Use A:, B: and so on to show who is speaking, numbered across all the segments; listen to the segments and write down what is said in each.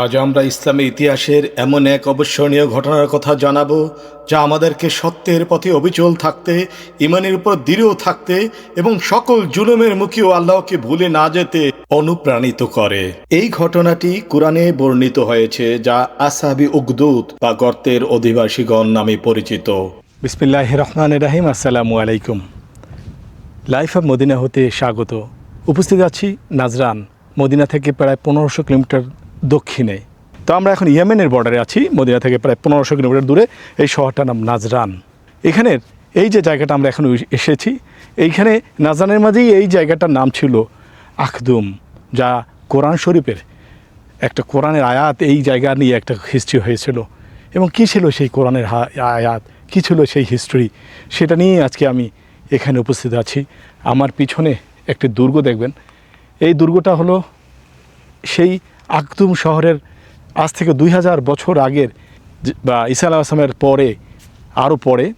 A: আজ আমরা ইসলামের ইতিহাসের এমন এক অবিস্মরণীয় ঘটনার কথা জানাব, যা আমাদেরকে সত্যের পথে অবিচল থাকতে, ইমানের উপর দৃঢ় থাকতে এবং সকল জুলুমের মুখেও আল্লাহকে ভুলে না যেতে অনুপ্রাণিত করে। এই ঘটনাটি কোরআনে বর্ণিত হয়েছে, যা আসাবি উগদুত বা গর্তের অধিবাসীগণ নামে পরিচিত।
B: বিসমিল্লাহ রহমান রাহিম, আসসালামু আলাইকুম। লাইফ অফ মদিনা হতে স্বাগত। উপস্থিত আছি নাজরান, মদিনা থেকে প্রায় পনেরোশো কিলোমিটার দক্ষিণে। তো আমরা এখন ইয়েমেনের বর্ডারে আছি, মদিনা থেকে প্রায় পনেরোশো কিলোমিটার দূরে। এই শহরটার নাম নাজরান। এখানের এই যে জায়গাটা আমরা এখন এসেছি, এইখানে নাজরানের মাঝেই এই জায়গাটার নাম ছিল আখদুম, যা কোরআন শরীফের একটা কোরআনের আয়াত, এই জায়গা নিয়ে একটা হিস্ট্রি হয়েছিল। এবং কী ছিল সেই কোরআনের আয়াত? কী ছিল সেই হিস্ট্রি সেটা নিয়ে আজকে আমি এখানে উপস্থিত আছি। আমার পিছনে একটি দুর্গ দেখবেন। এই দুর্গটা হলো সেই আকদুম শহরের আজ থেকে দুই হাজার বছর আগের বা ঈসা আলাহ আসলামের পরে, আরও পরে,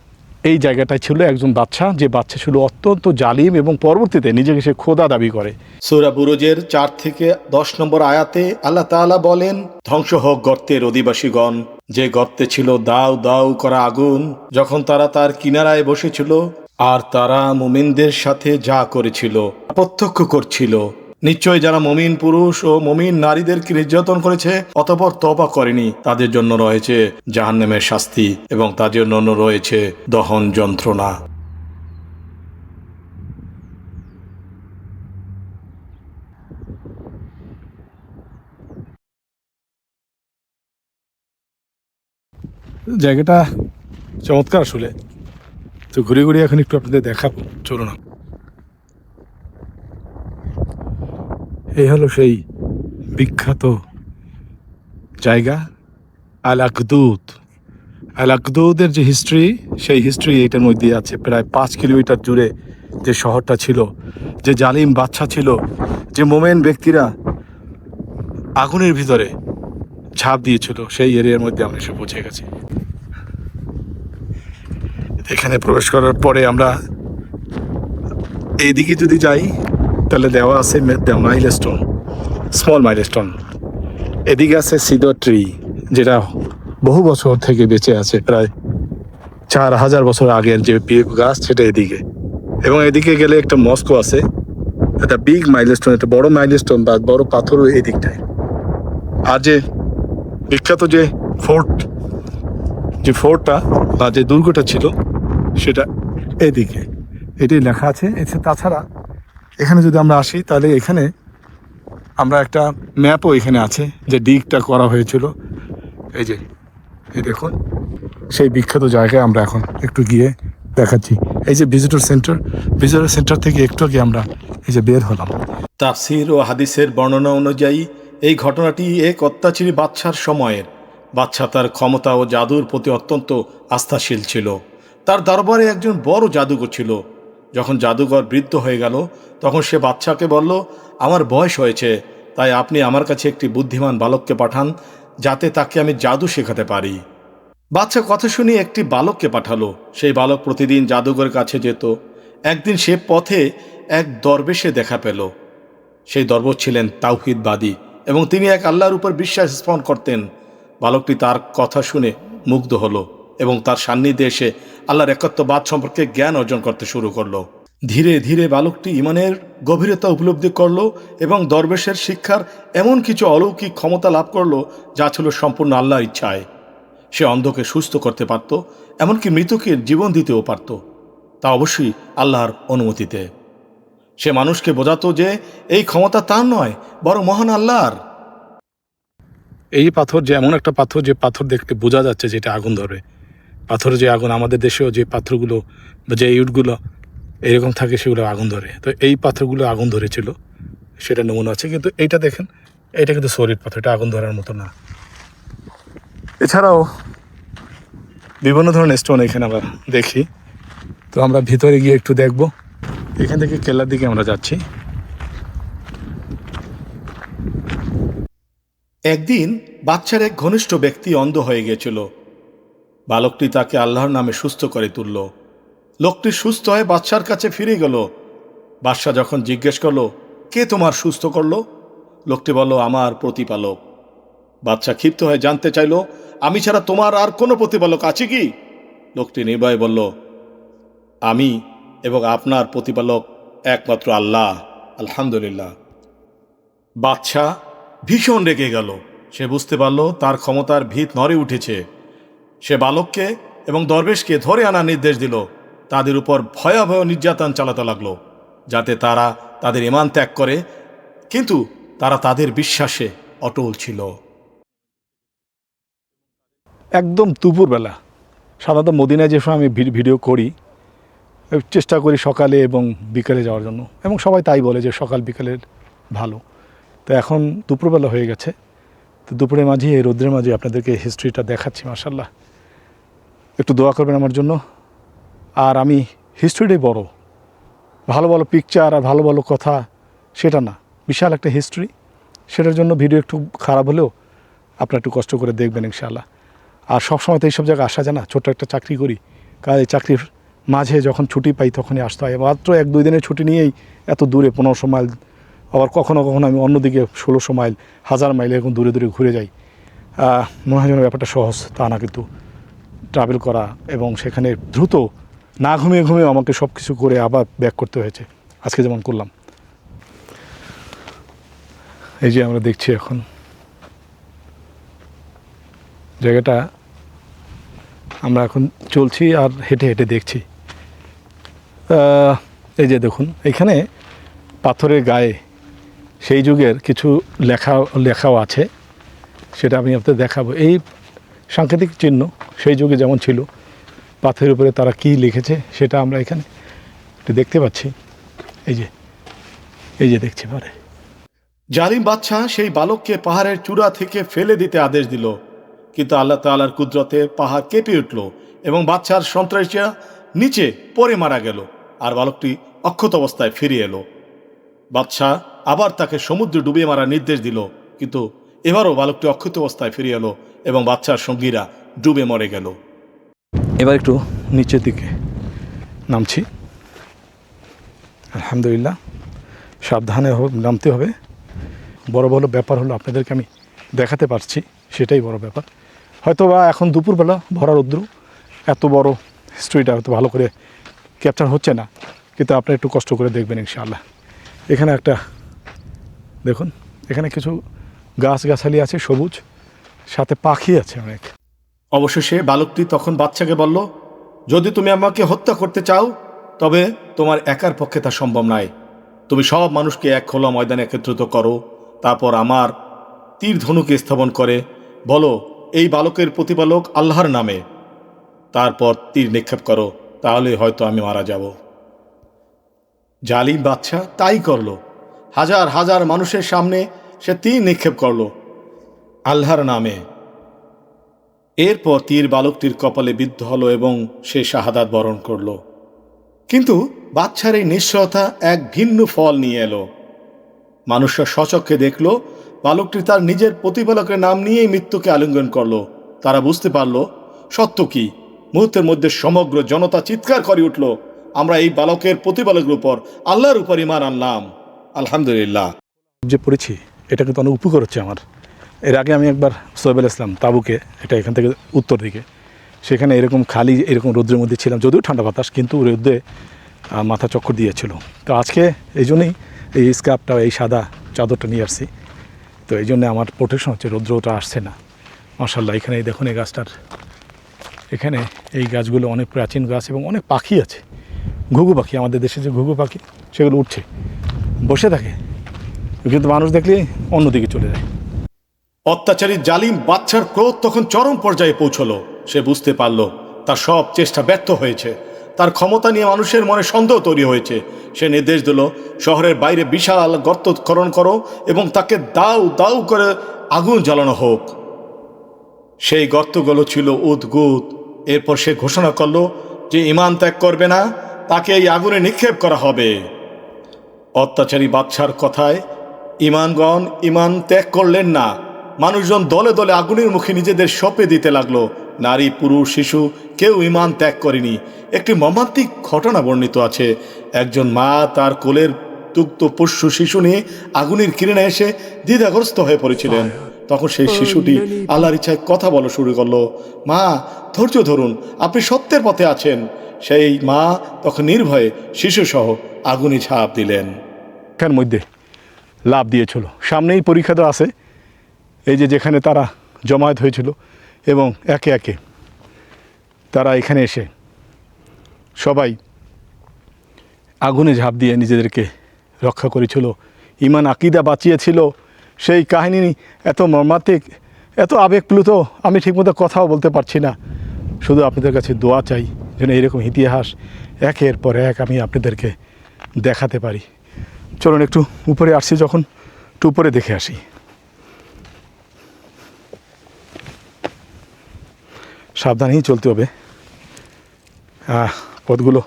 B: এই জায়গাটায় ছিল একজন বাচ্চা যে বাচ্চা ছিল অত্যন্ত জালিম এবং পরবর্তীতে নিজেকে সে খোদা দাবি করে।
A: সুরা বুরুজের চার থেকে দশ নম্বর আয়াতে আল্লাহ তাআলা বলেন, ধ্বংস হোক গর্তের অধিবাসীগণ। যে গর্তে ছিল দাউ দাউ করা আগুন, যখন তারা তার কিনারায় বসেছিল, আর তারা মুমিনদের সাথে যা করেছিল, প্রত্যক্ষ করছিল। নিশ্চয় যারা মমিন পুরুষ ও মমিন নারীদেরকে নির্যাতন করেছে, অতপর তবা করেনি, তাদের জন্য রয়েছে জাহান্নামের শাস্তি এবং তাদের জন্য রয়েছে দহন যন্ত্রণা।
B: জায়গাটা চমৎকার আসলে। তো ঘুরে ঘুরে এখন একটু আপনাদের দেখাবো। চলুন। এই হলো সেই বিখ্যাত জায়গা আল আকদুদ আল আকদুদের যে হিস্ট্রি সেই হিস্ট্রি এটার মধ্যে আছে। প্রায় পাঁচ কিলোমিটার জুড়ে যে শহরটা ছিল, যে জালিম বাচ্চা ছিল, যে মোমেন ব্যক্তিরা আগুনের ভিতরে ঝাঁপ দিয়েছিল, সেই এরিয়ার মধ্যে আমরা এসে পৌঁছে গেছি। এখানে প্রবেশ করার পরে আমরা এইদিকে যদি যাই তাহলে দেওয়া আছে milestone small milestone এদিকে আছে সিডো ট্রি, যেটা বহু বছর থেকে বেঁচে আছে, প্রায় চার হাজার বছর আগের যে গাছ, সেটা এদিকে। এবং এদিকে গেলে একটা মস্কো আছে, একটা বিগ মাইল স্টোন একটা বড় মাইল স্টোন বা বড় পাথরও এই দিকটায়। আর যে বিখ্যাত যে ফোর্ট, যে ফোর্টটা বা যে দুর্গটা ছিল, সেটা এদিকে। এটাই লেখা আছে এছাড়া তাছাড়া এখানে যদি আমরা আসি, তাহলে এখানে আমরা একটা ম্যাপও এখানে আছে, যে দিকটা করা হয়েছিল। এই যে, এই দেখুন, সেই বিখ্যাত জায়গায় আমরা এখন একটু গিয়ে দেখাচ্ছি। এই যে ভিজিটর সেন্টার ভিজিটর সেন্টার থেকে একটু আগে আমরা এই যে বের হলাম।
A: তাফসির ও হাদিসের বর্ণনা অনুযায়ী, এই ঘটনাটি এক অত্যাচারী বাচ্চার সময়ের। বাচ্চা তার ক্ষমতা ও জাদুর প্রতি অত্যন্ত আস্থাশীল ছিল। তার দরবারে একজন বড় জাদুকর ছিল। যখন জাদুঘর বৃদ্ধ হয়ে গেল, তখন সে বাচ্চাকে বলল, আমার বয়স হয়েছে, তাই আপনি আমার কাছে একটি বুদ্ধিমান বালককে পাঠান, যাতে তাকে আমি জাদু শেখাতে পারি। বাচ্চা কথা শুনে একটি বালককে পাঠালো। সেই বালক প্রতিদিন জাদুঘরের কাছে যেত। একদিন সে পথে এক দরবেশে দেখা পেল। সেই দরবেশ ছিলেন তাওহিদবাদী এবং তিনি এক আল্লাহর উপর বিশ্বাস স্থাপন করতেন। বালকটি তার কথা শুনে মুগ্ধ হলো। এবং তার সান্নিধ্যে এসে আল্লাহর একত্ববাদ সম্পর্কে জ্ঞান অর্জন করতে শুরু করল। ধীরে ধীরে বালকটি ইমানের গভীরতা উপলব্ধি করল এবং দরবেশের শিক্ষার এমন কিছু অলৌকিক ক্ষমতা লাভ করল যা ছিল সম্পূর্ণ আল্লাহর ইচ্ছায়। সে অন্ধকে সুস্থ করতে পারত, এমনকি মৃতকে জীবন দিতেও পারত। তা অবশ্যই আল্লাহর অনুমতিতে। সে মানুষকে বোঝাতো যে এই ক্ষমতা তার নয়, বরং মহান আল্লাহর।
B: এই পাথর যে এমন একটা পাথর, যে পাথর দেখতে বোঝা যাচ্ছে যেটা আগুন ধরে। পাথরে যে আগুন আমাদের দেশেও যে পাথরগুলো বা যে ইউটগুলো এরকম থাকে, সেগুলো আগুন ধরে। তো এই পাথরগুলো আগুন ধরেছিল, সেটা নমুনা আছে। কিন্তু এইটা দেখেন এটা কিন্তু সলিড পাথর, এটা আগুন ধরার মতো না। এছাড়াও বিভিন্ন ধরনের স্টোন এখানে আমরা দেখি। তো আমরা ভিতরে গিয়ে একটু দেখব। এখান থেকে কেল্লার দিকে আমরা যাচ্ছি।
A: একদিন বাচ্চার এক ঘনিষ্ঠ ব্যক্তি অন্ধ হয়ে গিয়েছিল। বালকটি তাকে আল্লাহর নামে সুস্থ করে তুলল। লোকটি সুস্থ হয়ে বাচ্চার কাছে ফিরে গেল। বাদশাহ যখন জিজ্ঞেস করল, কে তোমার সুস্থ করল? লোকটি বলল, আমার প্রতিপালক। বাচ্চা ক্ষিপ্ত হয়ে জানতে চাইল, আমি ছাড়া তোমার আর কোনো প্রতিপালক আছে কি? লোকটি নির্ভয়ে বলল, আমি এবং আপনার প্রতিপালক একমাত্র আল্লাহ, আলহামদুলিল্লাহ। বাচ্চা ভীষণ রেগে গেল। সে বুঝতে পারল, তার ক্ষমতার ভিত নড়ে উঠেছে। সে বালককে এবং দরবেশকে ধরে আনার নির্দেশ দিল। তাদের উপর ভয়াবহ নির্যাতন চালাতে লাগল, যাতে তারা তাদের ইমান ত্যাগ করে। কিন্তু তারা তাদের বিশ্বাসে অটল ছিল।
B: একদম দুপুরবেলা, সাধারণত মদিনায় যে সময় আমি ভিডিও করি চেষ্টা করি সকালে এবং বিকালে যাওয়ার জন্য। এবং সবাই তাই বলে যে সকাল বিকালের ভালো। তো এখন দুপুরবেলা হয়ে গেছে। তো দুপুরের মাঝে এই রোদ্রের মাঝে আপনাদেরকে হিস্ট্রিটা দেখাচ্ছি মাসাল্লাহ একটু দোয়া করবেন আমার জন্য। আর আমি হিস্ট্রিটাই বড়। ভালো ভালো পিকচার আর ভালো ভালো কথা, সেটা না। বিশাল একটা হিস্ট্রি সেটার জন্য ভিডিও একটু খারাপ হলেও আপনারা একটু কষ্ট করে দেখবেন ইনশাআল্লাহ। আর সবসময় তো এইসব জায়গায় আসা যায় না। ছোট্ট একটা চাকরি করি। কাজ এই চাকরির মাঝে যখন ছুটি পাই তখনই আসতে হয়। মাত্র এক দুই দিনের ছুটি নিয়েই এত দূরে, পনেরোশো মাইল। আবার কখনো কখনো আমি অন্যদিকে ষোলোশো মাইল, হাজার মাইল এরকম দূরে দূরে ঘুরে যাই। মনে হয় যেন ব্যাপারটা সহজ, তা না কিন্তু। ট্রাভেল করা এবং সেখানে দ্রুত না ঘুমিয়ে ঘুমিয়ে আমাকে সব কিছু করে আবার ব্যাক করতে হয়েছে। আজকে যেমন করলাম। এই যে আমরা দেখছি এখন। জায়গাটা আমরা এখন চলছি আর হেঁটে হেঁটে দেখছি। এই যে দেখুন, এখানে পাথরের গায়ে সেই যুগের কিছু লেখা, লেখাও আছে। সেটা আমি আপনাদের দেখাবো। এই সাংকেতিক চিহ্ন সেই যুগে যেমন ছিল, পাথরের উপরে তারা কি লিখেছে সেটা আমরা এখানে দেখতে পাচ্ছি। এই যে এই যে দেখছি পরে।
A: জালিম বাদশাহ সেই বালককে পাহাড়ের চূড়া থেকে ফেলে দিতে আদেশ দিল। কিন্তু আল্লাহ তাআলার কুদরতে পাহাড় কেঁপে উঠল এবং বাচ্চার সন্ত্রাসীরা নিচে পরে মারা গেল আর বালকটি অক্ষত অবস্থায় ফিরে এলো। বাদশাহ আবার তাকে সমুদ্রে ডুবিয়ে মারার নির্দেশ দিল, কিন্তু এবারও বালকটি অক্ষত অবস্থায় ফিরে এলো এবং বাচ্চার সঙ্গীরা ডুবে মরে গেল।
B: এবার একটু নিচের দিকে নামছি। আলহামদুলিল্লাহ, সাবধানে নামতে হবে। বড় বড় ব্যাপার হলো আপনাদেরকে আমি দেখাতে পারছি, সেটাই বড় ব্যাপার। হয়তো বা এখন দুপুরবেলা ভরা রৌদ্র, এত বড় হিস্ট্রিটা হয়তো ভালো করে ক্যাপচার হচ্ছে না, কিন্তু আপনি একটু কষ্ট করে দেখবেন ইনশাআল্লাহ। এখানে একটা, দেখুন, এখানে কিছু গাছ গাছালি আছে, সবুজ, সাথে পাখি আছে অনেক।
A: অবশেষে বালকটি তখন বাচ্চাকে বলল, যদি তুমি আমাকে হত্যা করতে চাও, তবে তোমার একার পক্ষে তা সম্ভব নয়। তুমি সব মানুষকে এক খোলা ময়দানে একত্রিত করো, তারপর আমার তীর ধনুকে স্থাপন করে বলো, এই বালকের প্রতিপালক আল্লাহর নামে। তারপর তীর নিক্ষেপ করো, তাহলে হয়তো আমি মারা যাব। জালিম বাচ্চা তাই করল। হাজার হাজার মানুষের সামনে সে তীর নিক্ষেপ করল আল্লাহর নামে। এরপর তীর বালকটির কপালে বিদ্ধ হলো এবং সে শাহাদাত বরণ করল। কিন্তু বাচ্চার এই নিশ্চয়তা এক ভিন্ন ফল নিয়ে এলো। মানুষরা সচক্ষে দেখল, বালকটি তার নিজের প্রতিপালকের নাম নিয়েই মৃত্যুকে আলিঙ্গন করল। তারা বুঝতে পারল, সত্য কি? মুহূর্তের মধ্যে সমগ্র জনতা চিৎকার করে উঠল, আমরা এই বালকের প্রতিপালকের উপর আল্লাহর উপর ইমান আনলাম। আলহামদুলিল্লাহ।
B: যে পড়েছি এটা কিন্তু অনেক উপকার হচ্ছে আমার। এর আগে আমি একবার সোহেবুল ইসলাম তাবুকে, এটা এখান থেকে উত্তর দিকে, সেখানে এরকম খালি এরকম রৌদ্রের মধ্যে ছিলাম, যদিও ঠান্ডা বাতাস, কিন্তু রোদ্রে মাথা চক্কর দিয়েছিল। তো আজকে এই জন্যই এই স্কার্ফটা এই সাদা চাদরটা নিয়ে আসছি। তো এই জন্য আমার প্রোটেকশন হচ্ছে, রৌদ্রটা আসছে না। মার্শাল্লাহ এখানে দেখুন এই গাছটার, এখানে এই গাছগুলো অনেক প্রাচীন গাছ এবং অনেক পাখি আছে। ঘুঘু পাখি, আমাদের দেশে যে ঘুঘু পাখি, সেগুলো উঠছে। বসে থাকে। কিন্তু মানুষ দেখলে অন্যদিকে চলে যায়।
A: অত্যাচারী জালিম বাচ্চার ক্রোধ তখন চরম পর্যায়ে পৌঁছলো। সে বুঝতে পারল, তার সব চেষ্টা ব্যর্থ হয়েছে। তার ক্ষমতা নিয়ে মানুষের মনে সন্দেহ তৈরি হয়েছে। সে নির্দেশ দিল, শহরের বাইরে বিশাল গর্ত খনন করো এবং তাকে দাউ দাউ করে আগুন জ্বালানো হোক। সেই গর্তগুলো ছিল উদ্গুত এরপর সে ঘোষণা করল যে ইমান ত্যাগ করবে না, তাকে এই আগুনে নিক্ষেপ করা হবে। অত্যাচারী বাদশার কথায় ইমানগণ ইমান ত্যাগ করলেন না। মানুষজন দলে দলে আগুনের মুখে নিজেদের সপে দিতে লাগল। নারী পুরুষ শিশু কেউ ইমান ত্যাগ করেনি। একটি মর্মান্তিক ঘটনা বর্ণিত আছে। একজন মা তার কোলের তুক্ত পোষ্য শিশু নিয়ে আগুনের কিরণে এসে দ্বিধাগ্রস্ত হয়ে পড়েছিলেন। তখন সেই শিশুটি আল্লাহর ইচ্ছায় কথা বলা শুরু করল। মা ধৈর্য ধরুন আপনি সত্যের পথে আছেন। সেই মা তখন নির্ভয়ে শিশুসহ আগুনে ঝাঁপ দিলেন।
B: মধ্যে? লাভ দিয়েছিল। সামনেই পরীক্ষা তো আছে। এই যে যেখানে তারা জমায়েত হয়েছিল এবং একে একে তারা এখানে এসে সবাই আগুনে ঝাঁপ দিয়ে নিজেদেরকে রক্ষা করেছিল। ইমান আকিদা বাঁচিয়েছিল। সেই কাহিনী এত মর্মান্তিক, এত আবেগপ্লুত, আমি ঠিকমতো কথাও বলতে পারছি না। শুধু আপনাদের কাছে দোয়া চাই যেন এরকম ইতিহাস একের পর এক আমি আপনাদেরকে দেখাতে পারি। চলুন একটু উপরে আসছি যখন একটু উপরে দেখে আসি। সাবধানেই চলতে হবে। পথগুলো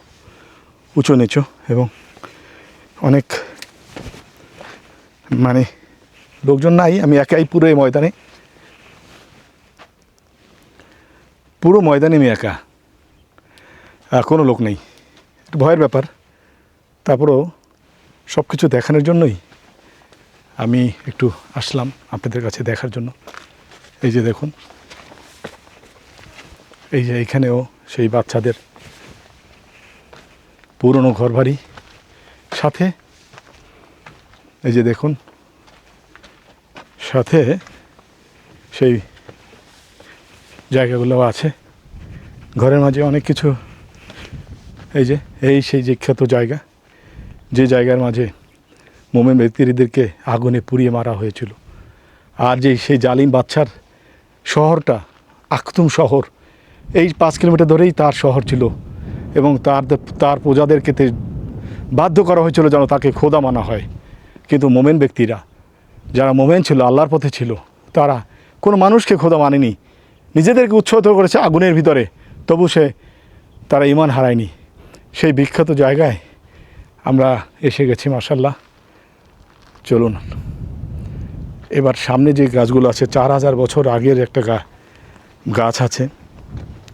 B: উঁচু নিচু এবং অনেক মানে লোকজন নাই, আমি একাই পুরো এই ময়দানে। পুরো ময়দানে আমি একা। কোনো লোক নেই। ভয়ের ব্যাপার। তারপরেও সব কিছু দেখানোর জন্যই আমি একটু আসলাম আপনাদের কাছে দেখার জন্য। এই যে দেখুন। এই যে এইখানেও সেই বাচ্চাদের পুরনো ঘরবাড়ি। সাথে এই যে দেখুন। সাথে সেই জায়গাগুলো আছে। ঘরের মাঝে অনেক কিছু। এই যে, এই সেই যে খ্যাত জায়গা। যে জায়গার মাঝে মোমেন ব্যক্তিদেরকে আগুনে পুড়িয়ে মারা হয়েছিল। আর যে সেই জালিম বাচ্চার শহরটা, আখতুম শহর, এই পাঁচ কিলোমিটার ধরেই তার শহর ছিল এবং তার তার প্রজাদেরকে বাধ্য করা হয়েছিল যেন তাকে খোদা মানা হয়। কিন্তু মোমেন ব্যক্তিরা, যারা মোমেন ছিল, আল্লাহর পথে ছিল, তারা কোনো মানুষকে খোদা মানেনি। নিজেদেরকে উৎসাহিত করেছে আগুনের ভিতরে, তবু সে তারা ইমান হারায়নি। সেই বিখ্যাত জায়গায় আমরা এসে গেছি মাসাল্লাহ চলুন। এবার সামনে যে গাছগুলো আছে, চার হাজার বছর আগের একটা গাছ আছে।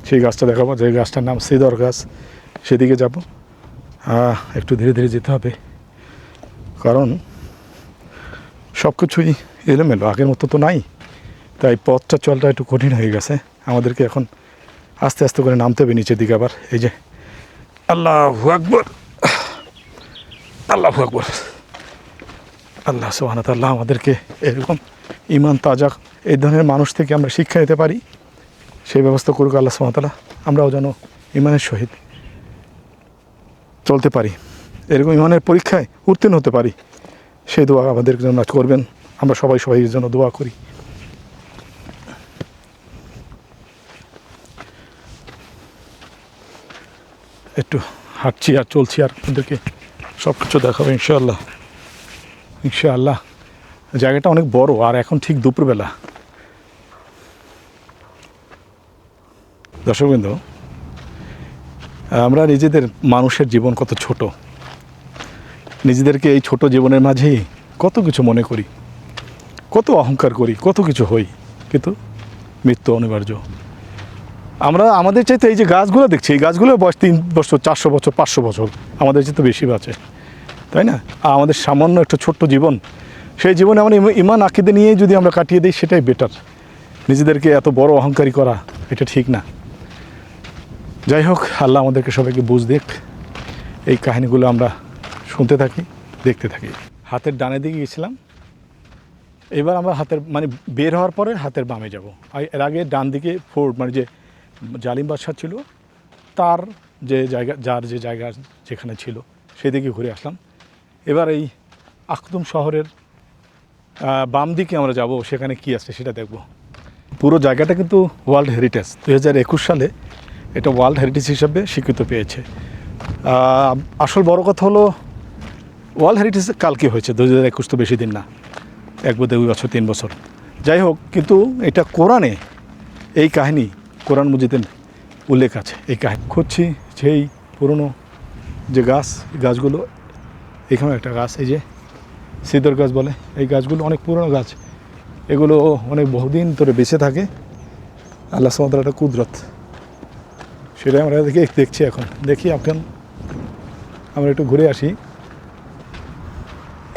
B: সেই গাছটা দেখাবো। যে গাছটার নাম সিদর গাছ। সেদিকে যাব। একটু ধীরে ধীরে যেতে হবে। কারণ সব কিছুই এলোমেলো। আগের মতো তো নাই। তাই পথটা চলটা একটু কঠিন হয়ে গেছে। আমাদেরকে এখন আস্তে আস্তে করে নামতে হবে নিচের দিকে আবার। এই যে, আল্লাহ আকবর। আল্লাহ আকবর। আল্লাহ সোহানাত আল্লাহ আমাদেরকে এরকম ইমান তাজা এই ধরনের মানুষ থেকে আমরা শিক্ষা নিতে পারি, সেই ব্যবস্থা করুক আল্লাহ সোহাতালা আমরাও যেন ইমানের সহিত চলতে পারি। এরকম ইমানের পরীক্ষায় উত্তীর্ণ হতে পারি, সেই দোয়া আমাদের জন্য করবেন। আমরা সবাই সবাই জন্য দোয়া করি। একটু হাঁটছি আর চলছি আর ওদেরকে সব কিছু দেখাবো, ইনশাআল্লাহ। ইনশাআল্লাহ। জায়গাটা অনেক বড়, আর এখন ঠিক দুপুরবেলা। দর্শকবৃন্দ, আমরা নিজেদের মানুষের জীবন কত ছোট। নিজেদেরকে এই ছোট জীবনের মাঝেই কত কিছু মনে করি, কত অহংকার করি, কত কিছু হই। কিন্তু মৃত্যু অনিবার্য। আমরা, আমাদের চাইতে এই যে গাছগুলো দেখছি, এই গাছগুলোর বয়স তিন বছর, চারশো বছর, পাঁচশো বছর, আমাদের চাইতে বেশি বাঁচে। তাই না? আর আমাদের সামান্য একটা ছোট্ট জীবন, সেই জীবনে আমরা ইমা- ইমান আকিদে নিয়ে যদি আমরা কাটিয়ে দিই, সেটাই বেটার নিজেদেরকে এত বড় অহংকারী করা, এটা ঠিক না। যাই হোক, আল্লাহ আমাদেরকে সবাইকে বুঝ দেখ। এই কাহিনীগুলো আমরা শুনতে থাকি, দেখতে থাকি। হাতের ডানে দিকে গেছিলাম। এবার আমরা হাতের মানে বের হওয়ার পরে হাতের বামে যাব। আর এর আগে ডান দিকে ফোর্ড মানে যে জালিম বাদশাহ ছিল, তার যে জায়গা যার যে জায়গা যেখানে ছিল, সেদিকে ঘুরে আসলাম। এবার এই আখতুম শহরের বাম দিকে আমরা যাব, সেখানে কি আছে সেটা দেখব। পুরো জায়গাটা কিন্তু ওয়ার্ল্ড হেরিটেজ। দু হাজার একুশ সালে এটা ওয়ার্ল্ড হেরিটেজ হিসাবে স্বীকৃত পেয়েছে। আসল বড় কথা হলো, ওয়ার্ল্ড হেরিটেজ কালকে হয়েছে দু হাজার একুশ তো বেশি দিন না, এক দুই বছর, তিন বছর। যাই হোক, কিন্তু এটা কোরআনে এই কাহিনী কোরআন মজিদের উল্লেখ আছে। এই কাহিনী খুঁজছি সেই পুরনো যে গাছ গাছগুলো এখানে একটা গাছ, এই যে সিদর গাছ বলে, এই গাছগুলো অনেক পুরনো গাছ। এগুলো অনেক বহুদিন ধরে বেঁচে থাকে। আল্লাহ সামাতার একটা কুদরত। সেটাই আমরা দেখে, দেখছি এখন। দেখি এখন আমরা একটু ঘুরে আসি।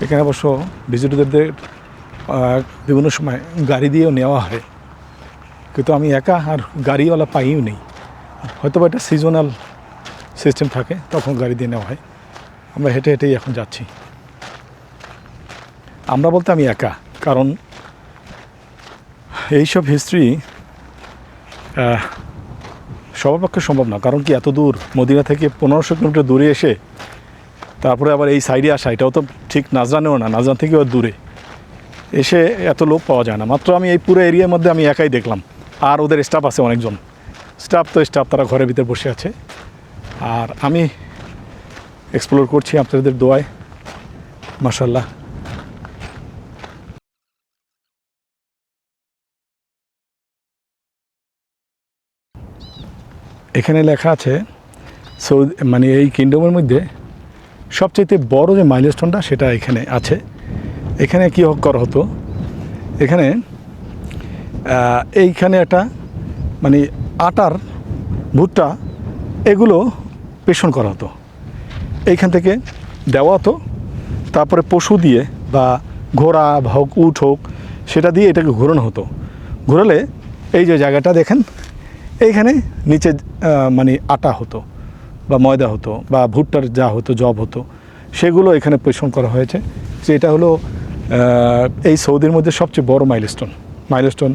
B: এখানে অবশ্য ভিজিটরদের বিভিন্ন সময় গাড়ি দিয়েও নেওয়া হয়। কিন্তু আমি একা আর গাড়িওয়ালা পাইও নেই। হয়তো বা একটা সিজনাল সিস্টেম থাকে, তখন গাড়ি দিয়ে নেওয়া হয়। আমরা হেঁটে হেঁটেই এখন যাচ্ছি। আমরা বলতে আমি একা, কারণ এইসব হিস্ট্রি সবার পক্ষে সম্ভব না। কারণ কি এত দূর? মদিনা থেকে পনেরোশো কিলোমিটার দূরে এসে, তারপরে আবার এই সাইডে আসা, এটাও তো ঠিক নাজরানেও না, নাজরান থেকেও দূরে। এসে এত লোক পাওয়া যায় না। মাত্র আমি এই পুরো এরিয়ার মধ্যে আমি একাই দেখলাম। আর ওদের স্টাফ আছে অনেকজন। স্টাফ তো স্টাফ তারা ঘরের ভিতরে বসে আছে। আর আমি এক্সপ্লোর করছি আপনাদের দোয়ায়। মাসাল্লাহ এখানে লেখা আছে, সৌদি মানে এই কিংডমের মধ্যে সবচেয়ে বড় যে মাইলস্টোনটা সেটা এখানে আছে। এখানে কী করা হতো? এখানে এইখানে একটা মানে আটার ভুট্টা, এগুলো পেষণ করা হতো। এইখান থেকে দেওয়া হতো। তারপরে পশু দিয়ে বা ঘোড়া হোক, উট হোক, সেটা দিয়ে এটাকে ঘোরানো হতো। ঘোরালে এই যে জায়গাটা দেখেন, এইখানে নিচে মানে আটা হতো বা ময়দা হতো বা ভুট্টার যা হতো জব হতো, সেগুলো এখানে পেষণ করা হয়েছে। যে এটা হলো এই সৌদির মধ্যে সবচেয়ে বড় মাইলস্টোন মাইলস্টোন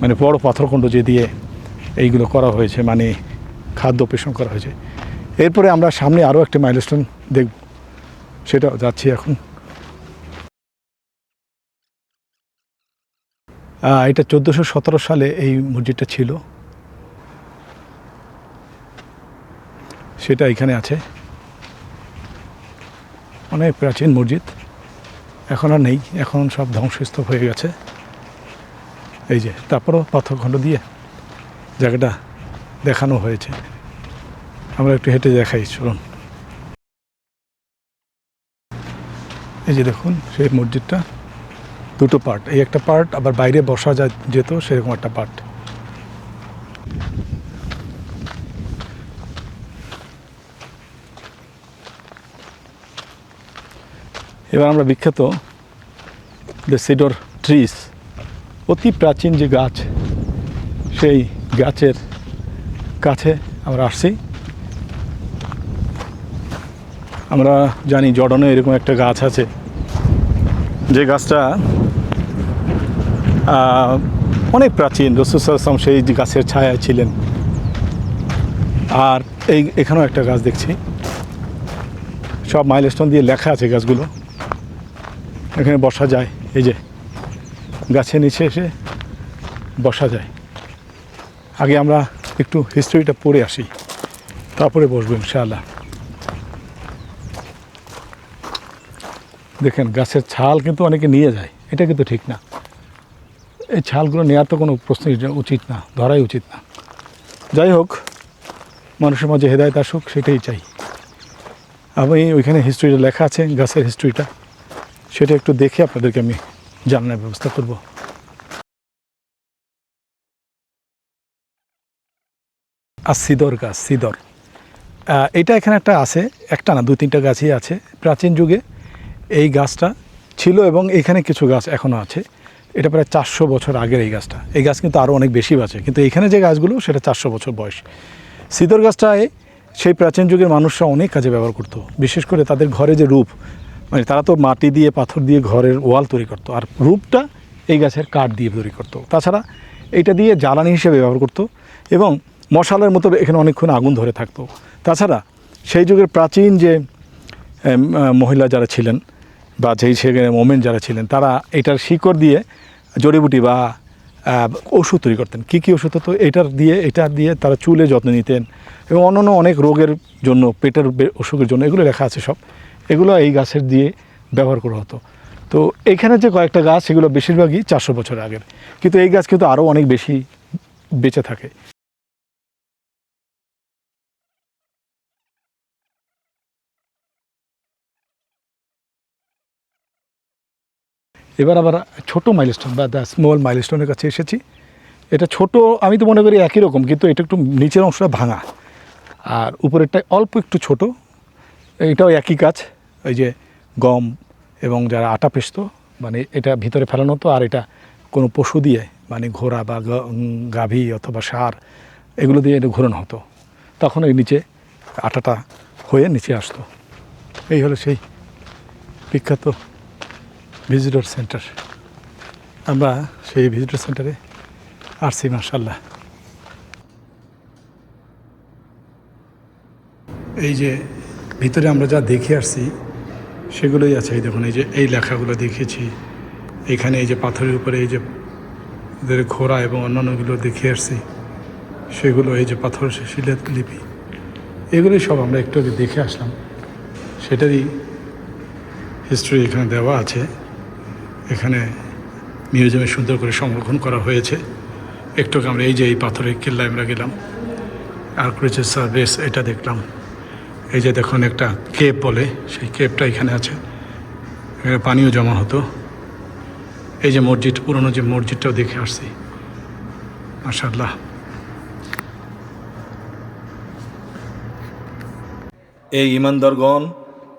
B: মানে বড় পাথরকুণ্ড যে দিয়ে এইগুলো করা হয়েছে মানে খাদ্য পেষণ করা হয়েছে। এরপরে আমরা সামনে আরও একটা মাইলস্টোন দেখব। সেটা যাচ্ছি এখন। এটা চোদ্দোশো সতেরো সালে এই মসজিদটা ছিল। সেটা এখানে আছে। অনেক প্রাচীন মসজিদ। এখন আর নেই। এখন সব ধ্বংসস্তূপ হয়ে গেছে। এই যে, তারপরও পাথরখণ্ড দিয়ে জায়গাটা দেখানো হয়েছে। আমরা একটু হেঁটে দেখাই, চলুন। এই যে দেখুন, সেই মসজিদটা। দুটো পার্ট এই একটা পার্ট আবার বাইরে বসা যা যেত, সেরকম একটা পার্ট এবার আমরা বিখ্যাত দ্য সিডর ট্রিস অতি প্রাচীন যে গাছ, সেই গাছের কাছে আমরা আসছি। আমরা জানি জর্ডনে এরকম একটা গাছ আছে। যে গাছটা অনেক প্রাচীন রসুসাম সেই গাছের ছায়ায় ছিলেন। আর এই, এখানেও একটা গাছ দেখছি। সব মাইলস্টোন দিয়ে লেখা আছে গাছগুলো। এখানে বসা যায়, এই যে। গাছের নিচে এসে বসা যায়। আগে আমরা একটু হিস্ট্রিটা পড়ে আসি। তারপরে বসবো ইনশাআল্লাহ। দেখেন, গাছের ছাল কিন্তু অনেকে নিয়ে যায়। এটা কিন্তু ঠিক না। এই ছালগুলো নেওয়ার তো কোনো প্রশ্ন উচিত না ধরাই উচিত না। যাই হোক, মানুষের মাঝে হেদায়ত আসুক, সেটাই চাই। আমি ওইখানে হিস্ট্রিটা লেখা আছে, গাছের হিস্ট্রিটা সেটা একটু দেখে আপনাদেরকে আমি জানানোর ব্যবস্থা করব। আর সিদর গাছ, সিদর। এটা এখানে একটা আছে, একটা না দু তিনটা গাছই আছে। প্রাচীন যুগে এই গাছটা ছিল এবং এখানে কিছু গাছ এখনও আছে। এটা প্রায় চারশো বছর আগের এই গাছটা। এই গাছ কিন্তু আরও অনেক বেশি বাঁচে। কিন্তু এখানে যে গাছগুলো, সেটা চারশো বছর বয়স। সিদর গাছটায় সেই প্রাচীন যুগের মানুষরা অনেক কাজে ব্যবহার করতো। বিশেষ করে তাদের ঘরে যে রূপ মানে তারা তো মাটি দিয়ে, পাথর দিয়ে ঘরের ওয়াল তৈরি করতো আর রূপটা এই গাছের কাঠ দিয়ে তৈরি করতো। তাছাড়া এটা দিয়ে জ্বালানি হিসেবে ব্যবহার করতো এবং মশালের মতো এখানে অনেকক্ষণ আগুন ধরে থাকতো। তাছাড়া সেই যুগের প্রাচীন যে মহিলা যারা ছিলেন বা যেই সেখানে মোমেন্ট যারা ছিলেন, তারা এটার শিকড় দিয়ে জড়িবুটি বা ওষুধ তৈরি করতেন। কী কী ওষুধ হতো? এটার দিয়ে, এটা দিয়ে তারা চুলে যত্ন নিতেন এবং অন্যান্য অনেক রোগের জন্য, পেটের অসুখের জন্য এগুলো লেখা আছে সব। এগুলো এই গাছের দিয়ে ব্যবহার করা হতো। তো এখানে যে কয়েকটা গাছ সেগুলো বেশিরভাগই চারশো বছর আগের। কিন্তু এই গাছ কিন্তু আরও অনেক বেশি বেঁচে থাকে। এবার আবার ছোট মাইলস্টোন বা দ্য স্মল মাইলস্টোনের কাছে এসেছি। এটা ছোট, আমি তো মনে করি একই রকম, কিন্তু এটা একটু নিচের অংশটা ভাঙা। আর উপরেরটা অল্প একটু ছোট। এটাও একই কাজ ওই যে গম এবং যারা আটা পেস্ত মানে এটা ভিতরে ফেলানো হতো আর এটা কোনো পশু দিয়ে মানে ঘোড়া বা গাভী অথবা সার, এগুলো দিয়ে এটা ঘোরানো হতো। তখন এই নিচে আটাটা হয়ে নিচে আসতো। এই হলো সেই বিখ্যাত ভিজিটর সেন্টার আমরা সেই ভিজিটর সেন্টারে আসছি মার্শাল্লাহ এই যে ভিতরে আমরা যা দেখে আসছি সেগুলোই আছে। এই দেখুন, এই যে এই লেখাগুলো দেখেছি। এখানে এই যে পাথরের উপরে এই যে এদের ঘোড়া এবং অন্যান্যগুলো দেখে আসছি। সেগুলো এই যে পাথর শিলের লিপি এগুলোই সব আমরা একটু আগে দেখে আসলাম। সেটারই হিস্ট্রি এখানে দেওয়া আছে। এখানে মিউজিয়ামে সুন্দর করে সংরক্ষণ করা হয়েছে। একটু আমরা এই যে এই পাথরের কেল্লায় আমরা গেলাম। আর্কুরেচার সার্ভিস এটা দেখলাম। এই যে দেখুন একটা কেপ বলে, সেই কেপটা এখানে আছে। এখানে পানিও জমা হতো। এই যে মসজিদ, পুরনো যে মসজিদটাও দেখে আসছি। মাশাল্লাহ
A: এই ইমানদারগণ,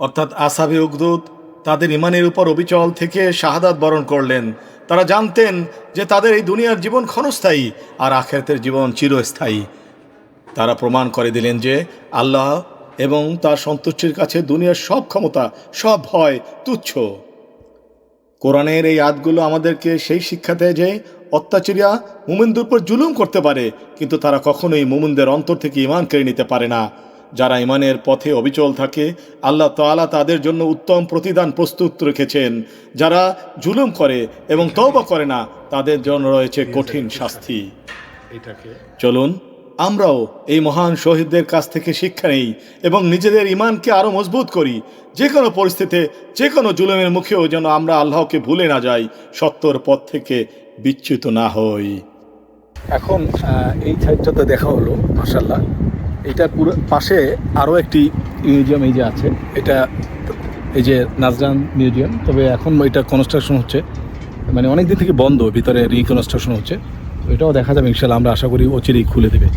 A: অর্থাৎ আসাবে উগদুদ, তাদের ইমানের উপর অবিচল থেকে শাহাদাত বরণ করলেন। তারা জানতেন যে তাদের এই দুনিয়ার জীবন ক্ষণস্থায়ী আর আখেরাতের জীবন চিরস্থায়ী। তারা প্রমাণ করে দিলেন যে আল্লাহ এবং তার সন্তুষ্টির কাছে দুনিয়ার সব ক্ষমতা সব ভয় তুচ্ছ। কোরআনের এই আদগুলো আমাদেরকে সেই শিক্ষা দেয় যে অত্যাচারীরা মুমিনদের উপর জুলুম করতে পারে কিন্তু তারা কখনোই মুমিনদের অন্তর থেকে ইমান কেড়ে নিতে পারে না। যারা ইমানের পথে অবিচল থাকে আল্লাহ তাআলা তাদের জন্য উত্তম প্রতিদান প্রস্তুত রেখেছেন। যারা জুলুম করে এবং তওবা করে না তাদের জন্য রয়েছে কঠিন শাস্তি।
B: এটাকে
A: চলুন আমরাও এই মহান শহীদদের কাছ থেকে শিক্ষা নেই এবং নিজেদের ইমানকে আরও মজবুত করি। যে কোনো পরিস্থিতিতে, যে কোনো জুলুমের মুখেও যেন আমরা আল্লাহকে ভুলে না যাই, সত্যর পথ থেকে বিচ্যুত না হই।
B: এখন এই সাইডটাতে দেখা হলো মার্শাল্লাহ এটা পুরো পাশে আরও একটি মিউজিয়াম এই যে আছে। এটা এই যে নাজরান মিউজিয়াম। তবে এখন এটা কনস্ট্রাকশন হচ্ছে। মানে অনেক দিন থেকে বন্ধ, ভিতরে রিকনস্ট্রাকশন হচ্ছে। এটাও দেখা যাবে ইনশাল্লাহ আমরা আশা করি অচিরেই খুলে দেবে।